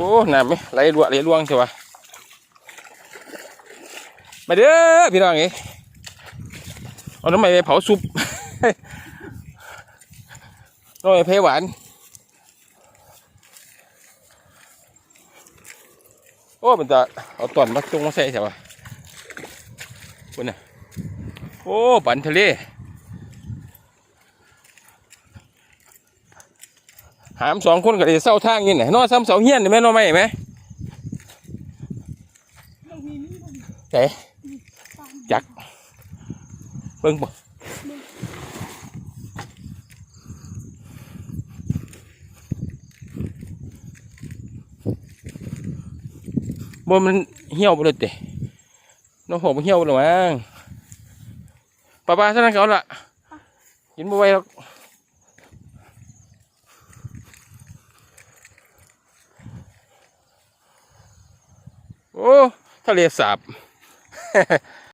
อ้น้ำไหมไหลรัวไหลร่วงใช่ปะมาเด้อพี่น้องเอ้เอาน้ำใหม่ไปเผาซุปน้ำใหม่เพหวาน โอ้มันจะเอาตอนมาจงมาใส่ใช่ปะคุณน่ะโอ้ปันทะเล หามสองคนก็ได้เศร้าทางนี่ไหนะนอนซ้ำเสาเฮียนนี่แม่นอนไหมไหมไหนจักเบิ่งบ่บ่มันเหี่ยวบ่เลยเตะน้องหกมันเหี่ยวบ่หรอมั้งป้าป้าเท่านั้นเขาละกินบ่ไหวหรอก โอ้ทะเลสาบ